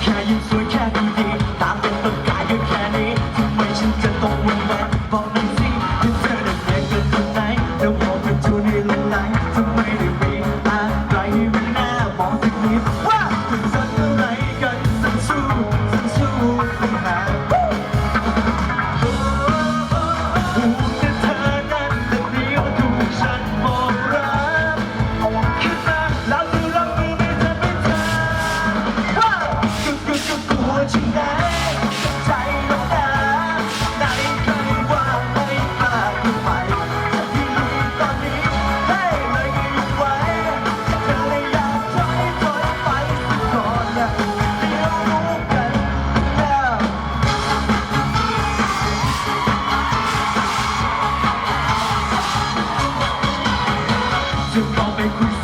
แค่ยิ้มสวยแค่ดีๆตาม ก็ไม่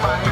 fine.